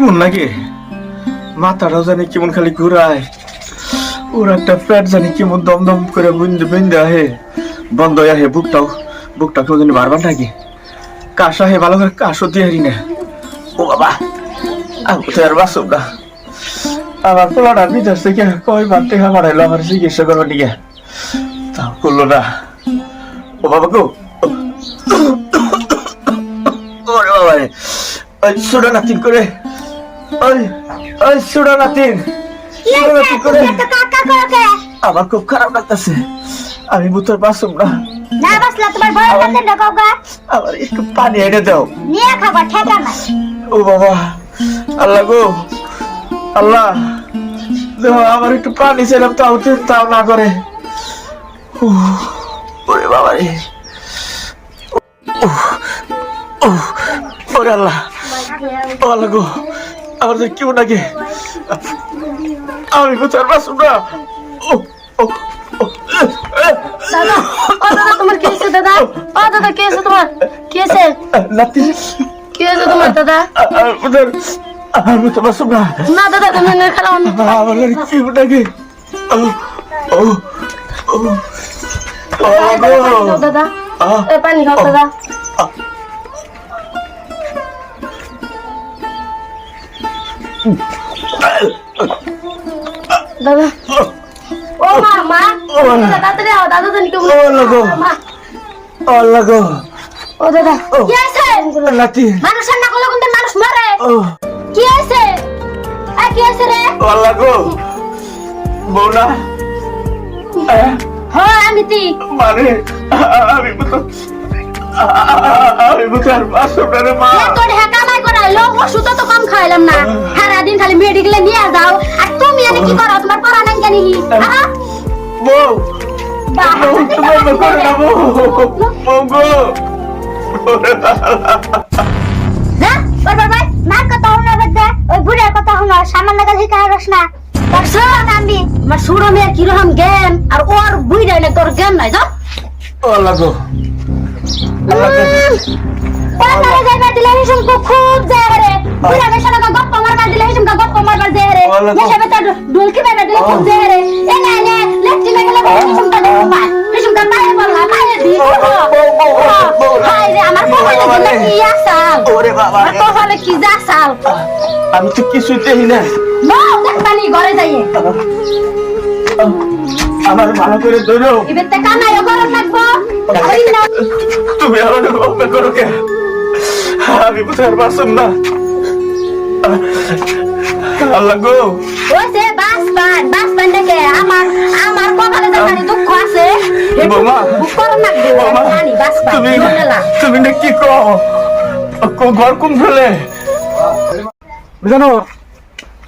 কেমন নাকি মাথাটাও জানি কেমন খালি ঘুরায়। ওর একটা পেট জানি কেমন দমদম করে বুন্দে বুন্দে আহে। বন্ধ আহে বুকটাও। বুকটা কেউ জানি বারবার নাকি কাশ আহে, ভালো করে কাশও দিয়ে হারি না। ও বাবা, আমি তো আর বাসব না। আমার পোলাটার ভিতর থেকে কয়বার টেকা বাড়াইলো আমার চিকিৎসা করবার নিকে তাও করল না। ও বাবা গো। ওরে বাবা ছোট নাতিন করে ওই ওই ছোট নাতিন আমার খুব খারাপ লাগতেছে। আমি বুতর বাসুম না। না বাসলা তোমার বড় কাছে ঢোকাও গা আমার একটু পানি এনে দাও। নিয়ে খাবার ঠেকা না ও বাবা আল্লাহ গো। আল্লাহ আমার একটু পানি তাও তাও না করে। ওরে বাবা রে। উহ, উহ, ওরে আল্লাহ। ও আল্লাহ গো। আমার যে কেউ নাকি? আমি কোথায়? বাসুম না ও ও দাদা ও দাদা তোমার কি হয়েছে দাদা? ও দাদা কি হয়েছে তোমার? কি হয়েছে? নাতি। কি হয়েছে তোমার দাদা? আর তো বাসুম না না দাদা তুমি না খারাপ আমার কি নাকি? ও ও ও। দাদা। পানি খাও দাদা। দাদা। ও মা মা। দাদা, তাড়াতাড়ি আও দাদা জানি কেমন ও লাগো। মা, আল্লাহ গো। ও দাদা কি আছে নাতি। মানুষের না করলে কিন্তু মানুষ মরে। কি আছে এ কি আছে রে? আল্লাহ গো। বৌনা হ্যাঁ আমি তি মানে আমি তো আমি তো আর রে মা। করা লো ওষুধ তো কম খাইলাম না। সারা দিন খালি মেডিকেলে নিয়ে যাও। আর তুমি এনে কি করো? তোমার পড়া নাই আহা! বউ বউ তোমার করে না বউ। বউ গো না বাই বাই বাই মার কথা হলো বাদে ওই বুড়ার কথা হলো সামান্য কাছে কারস না। তোর শোন আমি আমার সুর আমি আর কীরকম জ্ঞান আর ওর বুইড়া না তোর জ্ঞান নাই গো। পালারে যাইবা দিলে হিসুম কো খুব যায় রে। বুড়া বেশা না গপ্প মারবা দিলে হিসুম কা গপ্প মারবা যায় রে। ওয়ালা গো। নেশা বেটা দিলে খুব যায় রে। এ না নে লেফটি মে গেলে হিসুম কা দেখো মা হিসুম কা পায়ে বললা পায়ে দি হাই রে আমার কপালে দিলে কি আসাল? ওরে বাবা আমার কপালে কি যাসাল আমি তো কিছুই দেখি না ঘরে যাইয়ে আমার ভালো করে ধরো। এবার তে কানাই গরম লাগবো। তুমি আমার করো কে আমি বুঝতে পারছুম না আল্লাহ গো ওই বাস পান বাস পান দেখে আমার আমার কপালে দেখবানি দুঃখ আছে একটু বৌমা। বুক করম জানি বাস পান তুমি তুমি না কি কো কো- ঘর কোন ফেলে জানো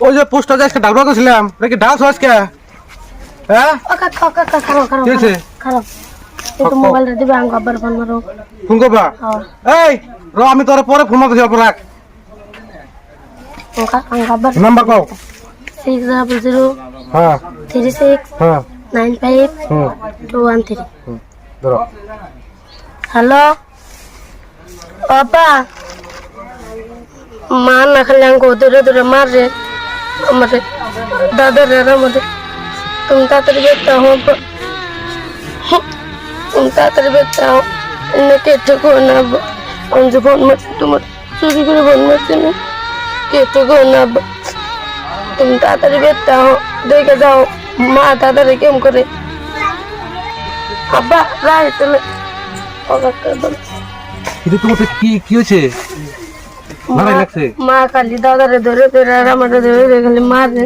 ওই যে পোস্টার আজকে ডাকবা করছিলাম নাকি ডান্স আজকে হ্যাঁ ও কাকা কাকা খারাপ খারাপ কি হয়েছে? খারাপ মোবাইলটা দিবে আঙ্গ ফোন মারো ফোন করবা হ্যাঁ এই র আমি তোর পরে ফোন মারতেছি অল্প রাখ। নাম্বার কও। সিক্স ডাবল জিরো হ্যাঁ। থ্রি সিক্স হ্যাঁ। Nine five two one three ধরো। হ্যালো? বাবা মা না খালি আঙ্গ দূরে দূরে মারে আমারে দাদা রে আমাদের তুমি তাড়াতাড়ি বেরতে হো তুমি তাড়াতাড়ি বেরতে হো এনে কেটে না আব্বা। আমি যে ফোন মারছি তোমার চুরি করে ফোন মারছি না কেটে কো না আব্বা। তুমি তাড়াতাড়ি বেরতে হো দেখে যাও। মা তাড়াতাড়ি কেম করে? আব্বা রায় তুমি। কিন্তু তোমার তো কি কি হয়েছে? মা খালি দাদারে ধরে ধরে আর আমার ধরে ধরে খালি মারে।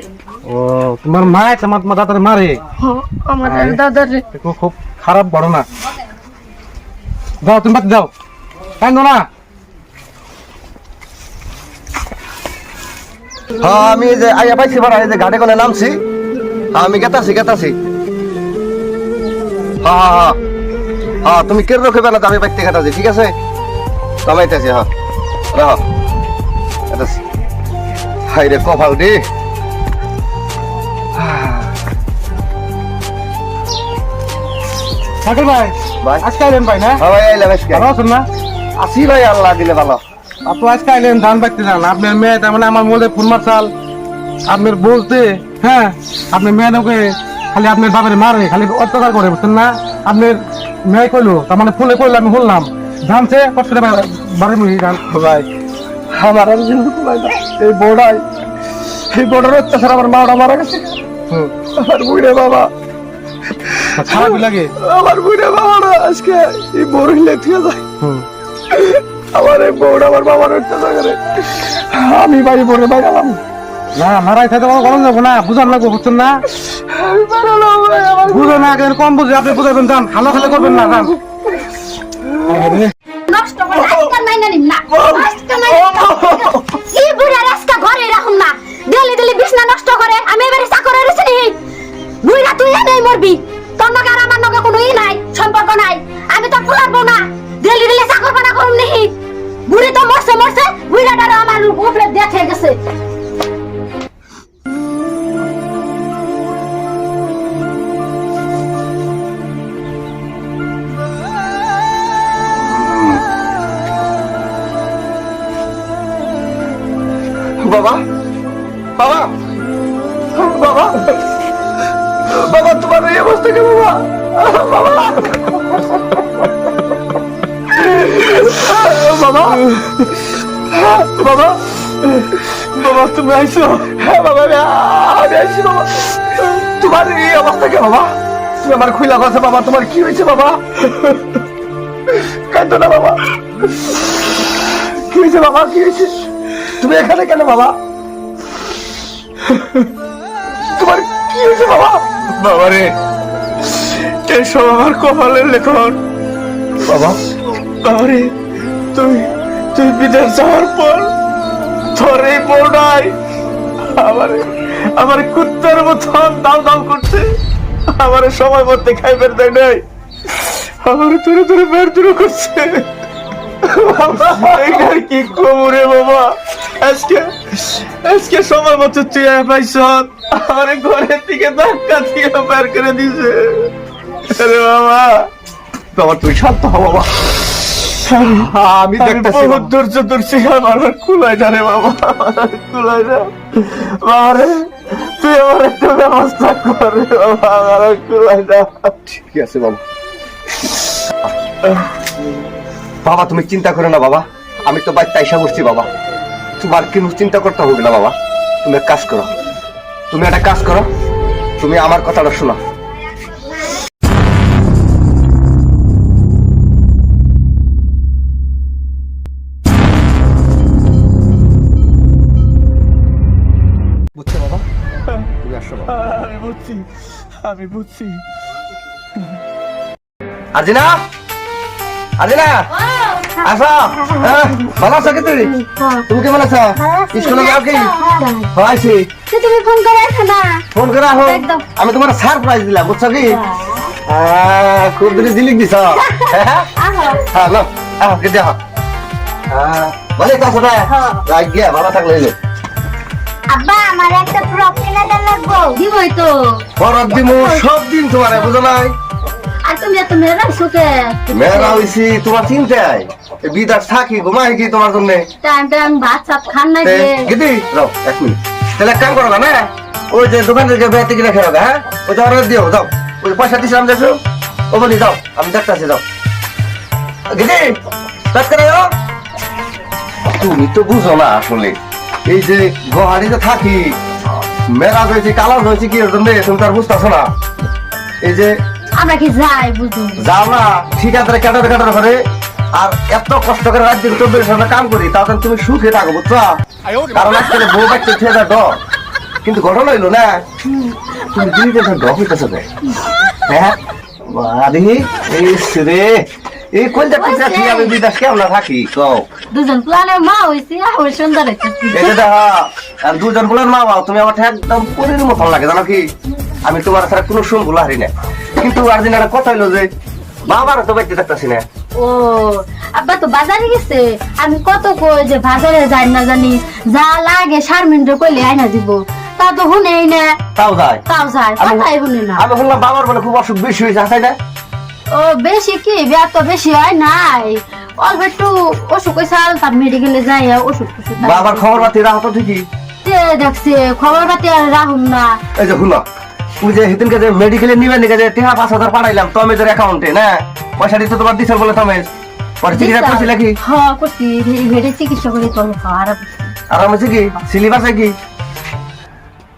ও তোমার মা তোমার দাদারে মারে? হ্যাঁ, আমার দাদারে। খুব খারাপ বড় না যাও তুমি বাদ যাও। কান্দো না। হ্যাঁ আমি যে আইয়া পাইছি এই যে ঘাটে কোনে নামছি। হ্যাঁ আমি গেতাছি গেতাছি। হ্যাঁ হ্যাঁ হ্যাঁ। হ্যাঁ তুমি কেন রোখে না আমি বাইতে গেতাছি ঠিক আছে? কমাইতেছি হ্যাঁ। রাহ। গেতাছি। হাই রে কপাল রে শাকিল ভাই ভাই। আজকে আইলেন ভাই না? হ্যাঁ ভাই আইলাম আজকে। ভালো আছেন না? আসি ভাই আল্লাহ দিলে ভালো। আপনি আজকে আইলেন ধান পাইতে যান। আপনার মেয়ে তার মানে আমার মোলে ফোন মারছাল। আপনার বলতে হ্যাঁ আপনার মেয়ে ওকে খালি আপনার বাবার মারে খালি অত্যাচার করে বুঝছেন না? আপনার মেয়ে কইলো তার মানে ফোনে কইলো আমি শুনলাম ধানছে কষ্ট বাড়ি মুড়ি ধান। ভাই আমার আর জিন্দু এই বোর্ডাই এই বোর্ডার অত্যাচার আমার মাওটা মারা গেছে। হুম। আমার বুড়ে বাবা। খারাপ লাগে। আমার বুড়ে বাবারা আজকে এই বোর হিলে থেকে যায়। হুম। আমার এই বোর্ড আমার বাবার অত্যাচার করে আমি বাড়ি পড়ে বাইরালাম না মারাই থাকতে পারো গরম যাব না বুঝান লাগবো বুঝছেন না? বুঝো না কেন কম বুঝে আপনি বুঝাবেন যান হালো খালে করবেন না যান। নষ্ট করে আজকাল মাইনা নিম না বুড়াটার আমার উপরে দেখে গেছে। বাবা বাবা বাবা বাবা তুমি আইছো? হ্যাঁ বাবা আমি আইছি বাবা। তোমার এই অবস্থা কে বাবা? তুমি আমার খুইলা কথা বাবা তোমার কি হয়েছে বাবা? কাঁদো না বাবা। কি হয়েছে বাবা কি হয়েছে তুমি এখানে কেন বাবা? তোমার কি হয়েছে বাবা? বাবা রে এসব আমার কপালের লেখন। বাবা বাবা রে তুই তুই বিদেশ যাওয়ার পর তোর এই বউটাই আমার আমার কুত্তার মতন দাও দাও করছে। আমার সময় মধ্যে খাইবার দেয় নাই। আমার তুলে তুলে বের তুলে করছে। এখানে কি কমরে বাবা? আজকে আজকে সময় মতো তুই পাইছ আমার ঘরের দিকে ধাক্কা দিয়ে বের করে দিছে। আরে বাবা বাবা, তুই শান্ত হ বাবা। আমি দেখতেছি ধৈর্য ধরছি আমার কুলায় বাবা কুলায় বাবা তুই আমার একটা ব্যবস্থা কর বাবা আমার কুলায় না। ঠিক আছে বাবা। বাবা তুমি চিন্তা করো না বাবা আমি তো বাড়িতে আইসা বসছি বাবা। তোমার কিন্তু চিন্তা করতে হবে না বাবা। তুমি এক কাজ করো তুমি একটা কাজ করো তুমি আমার কথাটা শোনো। বুঝছি আমি বুঝছি। আর্জিনা? আর্জিনা? আসো। হ্যাঁ, ভালো আছো কি তুমি? তুমি কেমন আছো? স্কুলে যাও কি? হ্যাঁ, আইছি তো তুমি ফোন করে আসো না। ফোন করে আহো একদম। আমি তোমার সারপ্রাইজ দিলাম বুঝছ কি? খুব দিনে জিলিক দিছ। হ্যাঁ হ্যাঁ লো আহ কে দেখো ভালো থাকলে আব্বা আমার একটা ফ্রক কিনে দেন লাগবো। দিবই তো। পরব দিমু সব দিন তোমার বুঝো নাই? আর তুমি এত মেয়েরা সুখে মেয়েরা হইছি তোমার চিন্তায় এই বিদাস থাকি ঘুমাই কি তোমার জন্য? টাইম টাইম ভাত সাত খান না যে গিদি রাও এক মিনিট। তাহলে কাম করো না না? ওই যে দোকান থেকে বেড়াতে কিনে খেয়ে হ্যাঁ? ওই যে অর্ডার দিও যাও। ওই পয়সা দিছিলাম দেখো ও বলি যাও আমি দেখতেছি যাও। গিদি কাজ করে তুমি তো বুঝো না আসলে। এই যে গোহারিতে থাকি মেরাজ হয়েছে কালার হয়েছে কি এর জন্য তুমি তার বুঝতেছো না? এই যে আমরা কি যাই বুঝুন যাও না ঠিক আছে কাটার কাটার করে আর এত কষ্ট করে রাত দিন চব্বিশ ঘণ্টা কাম করি তাও তুমি সুখে থাকো বুঝছ? কারণ আজকাল বউ বাচ্চা খেয়ে যায় ডর কিন্তু ঘটনা হইল না তুমি দিদিতে ডর হইতেছে হ্যাঁ? বাড়ি এই রে এই কোন জায়গা থাকি আমি বিদেশ কেমন থাকি? কও। দুজন প্লানের মা হইছি আমার সুন্দর যে দেখা আর দুজন বলেন মা বাবা তুমি আমার একদম পরের মতন লাগে জানো কি? আমি তোমার ছাড়া কোনো শুন ভুলা হারি না কিন্তু আর দিন একটা কথা হইল যে বাবার তো বাইতে দেখতেছি না। ও আব্বা তো বাজারে গেছে। আমি কত কই যে বাজারে যাই না জানি যা লাগে সার মিনিটে কইলে আইনা দিব। তা তো শুনেই না। তাও যায়। তাও যায়। আমি- কথাই শুনে না। আমি শুনলাম বাবার বলে খুব অসুখ বেশি হয়েছে হাসাই না? ও বেশি কি? বিয়া তো বেশি হয় নাই। অল্প একটু অসুখ হয়েছে তার মেডিকেলে যাই টষুধ বাবার খবর পাতি রাখো তো ঠিকই। দেখছে খবর পাতি আর রাহুম না। এই যে শুনো তুমি যে সেদিনকে যে মেডিকেলে নিবে নিকে যে টেহা পাঁচ হাজার পাঠাইলাম তমেজের অ্যাকাউন্টে না? পয়সা দিতে তোমার দিছে বলে তমেজ পরে চিকিৎসা করছিলে কি হ্যাঁ করছি। ভেড়ে চিকিৎসা করে তোর খারাপ আর আমি কি? আছে কি?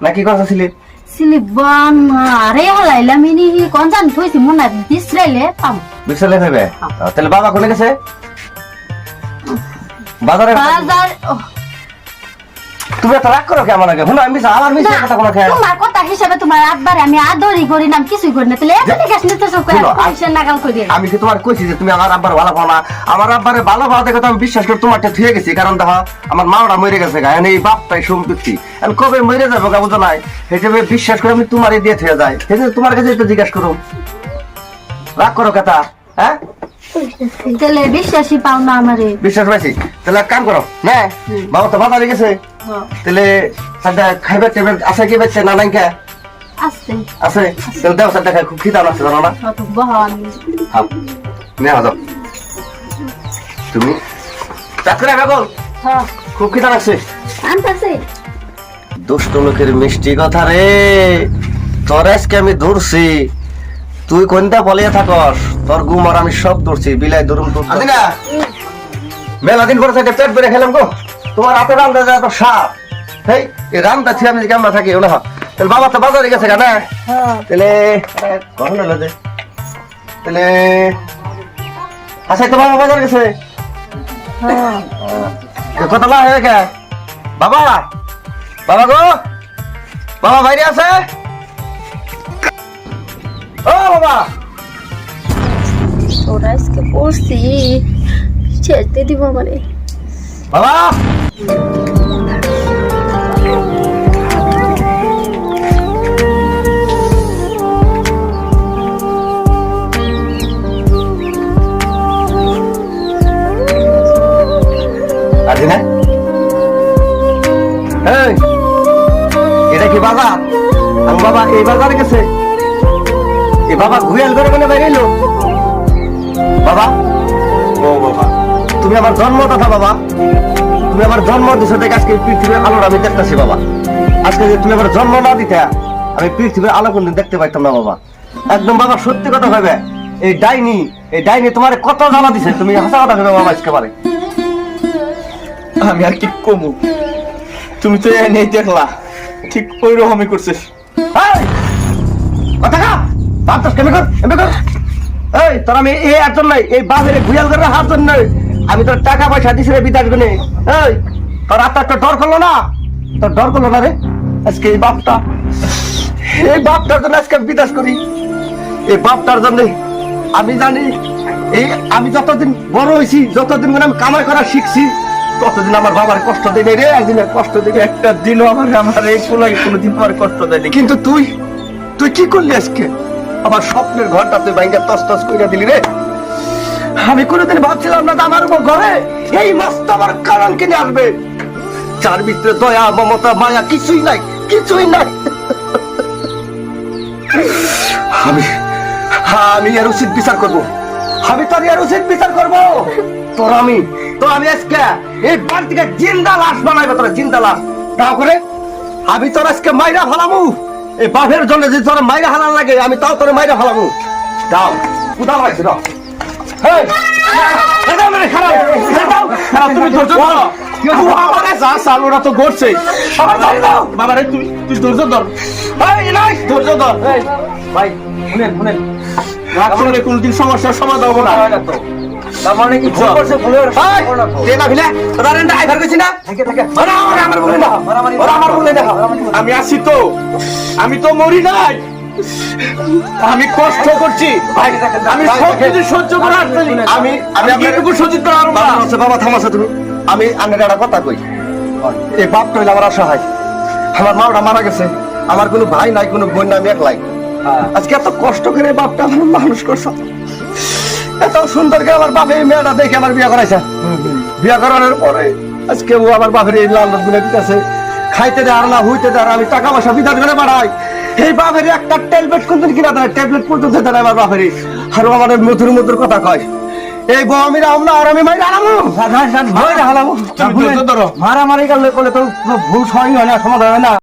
নাকি কথা স্লিপ সিলিবান আরে হালাইলাম ইনি কোন জান থইছি মনে বিশ্রাইলে পাম। বিশালে ভেবে তাহলে বাবা কোনে গেছে? বাজারে বাজার তুমি এত রাগ করো কেমন আগে? শুনো আমি আমার না, কথা কোনো খেয়াল তোমার কথা হিসাবে তোমার আব্বার আমি আদরই করি না কিছুই করি না। তাহলে এত গাছ নিতে সব আ- পয়সা নাগাল করে আমি কি তোমার কইছি যে তুমি আমার আব্বার ভালো পাও না আমার আব্বারে ভালো পাও দেখে তো আমি বিশ্বাস করে তোমারটা থুয়ে গেছি। কারণ দেখো আমার মা ওরা মরে গেছে গা এই বাপটাই সম্পত্তি আমি কবে মরে যাব গা বুঝো নাই? হিসেবে বিশ্বাস করে আমি তোমারই দিয়ে থুয়ে যাই। সেই তোমার কাছে একটু জিজ্ঞাসা করো রাগ করো কথা হ্যাঁ? তাহলে বিশ্বাসই পাও না আমারে। বিশ্বাস পাইছি? তাহলে এক কাম করো হ্যাঁ বাবা তো বাজারে গেছে। তাহলে সাদা খাইবে টেবে আছে কি বেচছে না নাই কে আসতে আছে? তাহলে দেও সাদা খাই খুব খিদা জানো না? বহন। হাম নে হাজার তুমি? চাকরি বেগল হ্যাঁ। খুব খিদা লাগছে। আনতাছে। দুষ্ট লোকের মিষ্টি কথা রে। তোর আজকে আমি ধরছি। তুই কোনটা বলিয়া থাকস? তোর গুমর আমি সব ধরছি। বিলাই ধরুম তোর আদিনা মেলা দিন পরে থেকে পেট বেড়ে খেলাম গো। তোমার হাতে রান্না যায় তো সাপ হেই এই রান্না ছিল আমি কেমন থাকি ওনা তাহলে বাবা তো বাজারে গেছে কেন হ্যাঁ। তাহলে হলো যে। তাহলে আচ্ছা তো বাবা বাজার গেছে। হ্যাঁ। কথা না হয়ে বাবা বাবা গো বাবা বাইরে আছে? ও বাবা। আজকে পড়ছি। ছেড়তে দিব মানে বাবা! এটা কি বাজার আমি বাবা, এই বাজারে গেছে? এ বাবা ঘুয়াল করে বাইরে এলো। বাবা? ও বাবা। তুমি আমার জন্মদাতা বাবা। তুমি আমার জন্ম দিছো দেখে আজকে পৃথিবীর আলোর আমি দেখতেছি বাবা। আজকে যে তুমি আমার জন্ম না দিতে আমি পৃথিবীর আলো কোনদিন দেখতে পাইতাম না বাবা। একদম বাবা সত্যি কথা ভাবে এই ডাইনি এই ডাইনি তোমার কত জ্বালা দিছে তুমি হাসা কথা ভেবে বাবা আজকে পারে আমি আর কি কমু? তুমি তো এনে দেখলা ঠিক ওই রকমই করছিস। এই, কথা কা! বাপ তো কেমন কর এই তোর আমি এই একজন নাই এই বাপের ঘুয়াল করে হাত জন্য আমি তোর টাকা পয়সা দিছি রে বিদাস গুনে এই, তোর আত্মা একটা ডর করল না? তোর ডর করল না রে? আজকে এই বাপটা, এই বাপটার জন্য আজকে বিদাস করি। এই বাপটার জন্য আমি জানি, এই আমি যতদিন বড় হয়েছি, যতদিন করে আমি কামাই করা শিখছি, ততদিন আমার বাবার কষ্ট নাই রে। একদিন আর কষ্ট দেবে একটা দিনও আমার আমার এই পোলাই কোনোদিন আমার কষ্ট দেয়নি কিন্তু তুই তুই কি করলি আজকে? আমার স্বপ্নের ঘরটা তুই বাইরে তস তস করে দিলি রে। আমি কোনোদিন ভাবছিলাম না আমার উপর ঘরে এই মস্ত আমার কারণ কিনে আসবে যার ভিতরে দয়া, মমতা, মায়া কিছুই নাই কিছুই নাই। আমি আমি এর উচিত বিচার করব। আমি তোর এর উচিত বিচার করব। তোর আমি তো আমি আজকে এই বাড়ি থেকে জিন্দা লাশ বানাইবে, তোরা জিন্দা লাশ। তাও করে আমি তোর আজকে মাইরা ফেলামু। এই বাপের জন্য যদি তোর মাইরা হালান লাগে, আমি তাও তোর মাইরা ফেলামু। দাও উদাল হয়েছে, দাও। তুমি ধৈর্য ধরো। আমারে যা চাল ওরা তো। বাবা রে তুই তুই ধৈর্য ধর। ধৈর্য ধর। ভাই, শুনেন, শুনেন। রাগ করলে কোনোদিন সমস্যার সমাধান হবে না। এই, দে না ভিলে, তোরা রেন্ডা আইভার কইছি না? ওরা আমার- আমার বলে দাও, ওরা আমার বলে দাও। আমি আছি তো। আমি তো মরি নাই। আমি কষ্ট করছি। আমি সব কিছু সহ্য করে আসছি আমি আমি এটুকু সহ্য করে পারব না। বাবা থামাছে, বাবা থামাছে তুমি। আমি আনের একটা কথা কই। এই বাপটা হইলে আমার অসহায়। আমার মা ওটা মারা গেছে। আমার কোনো ভাই নাই কোনো বোন নাই আমি একলাই। আজকে এত কষ্ট করে বাপটা আমার মানুষ করছে। এত সুন্দর করে আমার বাপে এই মেয়েটা দেখে আমার বিয়ে করাইছে। বিয়ে করানোর পরে আজকে ও আমার বাপের এই লালগুলো দিতেছে। খাইতে দেয় আর না হইতে দেয় আর আমি টাকা পয়সা বিধান করে বাড়াই। এই বাপের একটা ট্যাবলেট কোনদিন কিনা দেয়? ট্যাবলেট পর্যন্ত দেয় আমার বাপের। আর আমার মধুর মধুর কথা কয়। এই বউ আমি রাম না আর আমি মাই রামু মাই রাহালামু। মারামারি করলে করলে তো ভুল সহি হয় না সমাধান হয় না।